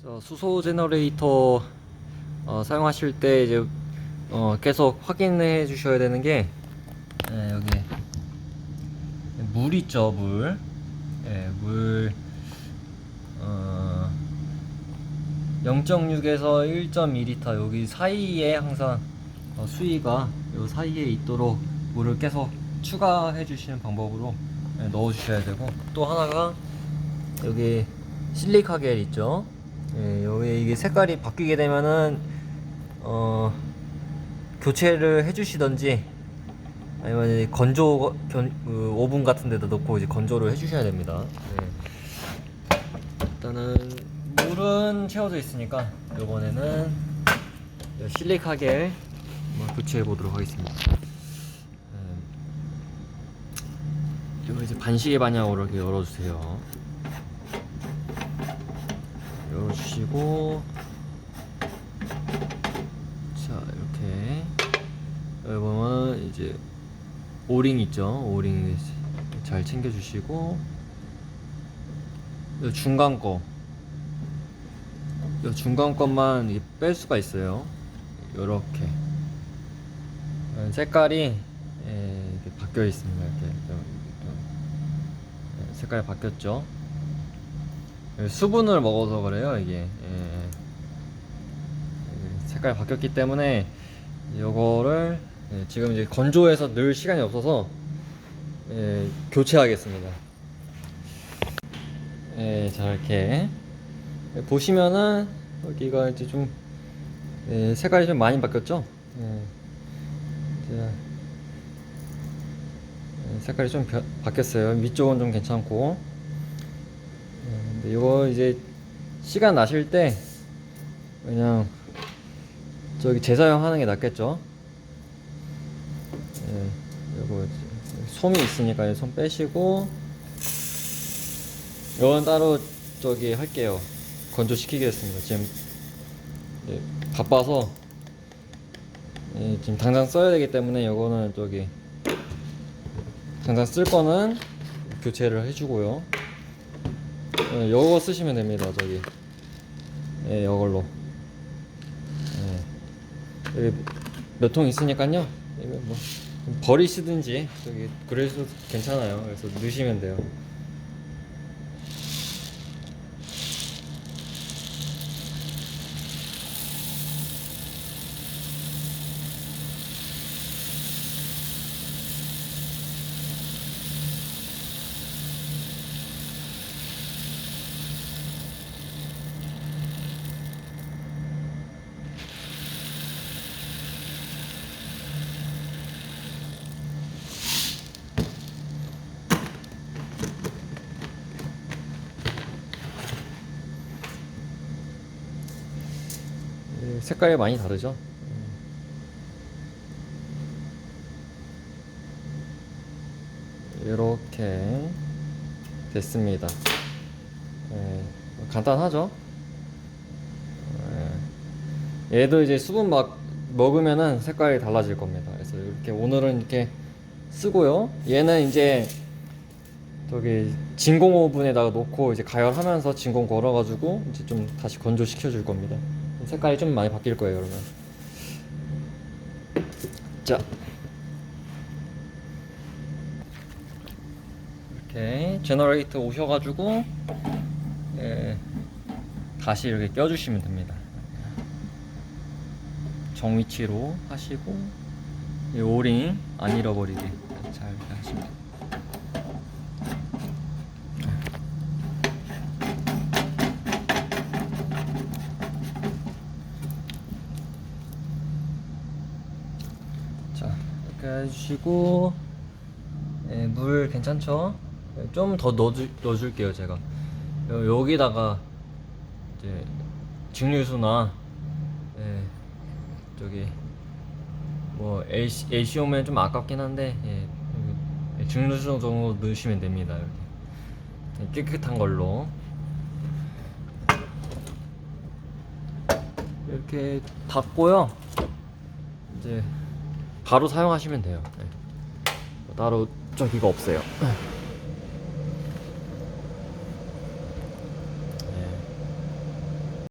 저 수소 제너레이터 어, 사용하실 때 이제 어, 계속 확인해 주셔야 되는 게 예, 여기 물 있죠 물, 예, 물 어, 0.6에서 1.2리터 여기 사이에 항상 어, 수위가 요 사이에 있도록 물을 계속 추가해 주시는 방법으로 예, 넣어 주셔야 되고 또 하나가 여기 실리카 겔 있죠 예, 여기 이게 색깔이 바뀌게 되면은 어 교체를 해주시던지 아니면 건조 견, 그 오븐 같은 데다 넣고 이제 건조를 해주셔야 됩니다. 네. 일단은 물은 채워져 있으니까 이번에는 실리카 겔 한번 교체해 보도록 하겠습니다. 음, 이거 이제 반시계 방향으로 이렇게 열어주세요. 열어주시고 자 이렇게. 여기 보면 이제 오링 있죠? 오링 잘 챙겨주시고 이 중간 거. 이 중간 것만 이뺄 수가 있어요. 요렇게. 어, 색깔이 예, 이렇게 바뀌어 있습니다. 이렇게 예, 색깔이 바뀌었죠 수분을 먹어서 그래요 이게 예. 예, 색깔이 바뀌었기 때문에 이거를 예, 지금 이제 건조해서 늘 시간이 없어서 예, 교체하겠습니다. 예, 자 이렇게 예, 보시면은 여기가 이제 좀 예, 색깔이 좀 많이 바뀌었죠? 예, 이제, 예, 색깔이 좀 벼- 바뀌었어요. 위쪽은 좀 괜찮고 이거 이제 시간 나실 때 그냥 저기 재사용 하는 게 낫겠죠? 예, 요거 솜이 있으니까 이솜 빼시고 이건 따로 저기 할게요. 건조시키겠습니다. 지금 예, 바빠서 예, 지금 당장 써야 되기 때문에 이거는 저기 당장 쓸 거는 교체를 해주고요. 예, 요거 쓰시면 됩니다. 저기 예, 이걸로. 예. 여기 몇 통 있으니까요. 이거 뭐 버리시든지 저기 그래서 괜찮아요. 그래서 넣으시면 돼요. 색깔이 많이 다르죠? 이렇게 됐습니다. 예, 간단하죠? 예, 얘도 이제 수분 막 먹으면은 색깔이 달라질 겁니다. 그래서 이렇게 오늘은 이렇게 쓰고요. 얘는 이제 저기 진공 오븐에다가 놓고 이제 가열하면서 진공 걸어가지고 이제 좀 다시 건조시켜 줄 겁니다. 색깔이 좀 많이 바뀔 거예요, 그러면. 자. 이렇게 제너레이터 오셔가지고 예, 다시 이렇게 껴주시면 됩니다. 정위치로 하시고 이 오링 안 잃어버리게 잘 하시면 됩니다. 자 해주시고 예, 물 괜찮죠? 좀더 넣어줄, 넣어줄게요 제가. 여, 여기다가 이제 증류수나 예, 저기 뭐 AC 오면 좀 아깝긴 한데 예, 증류수 정도 넣으시면 됩니다 이렇게. 깨끗한 걸로. 이렇게 닫고요. 이제 바로 사용하시면 돼요. 네. 따로 저기가 없어요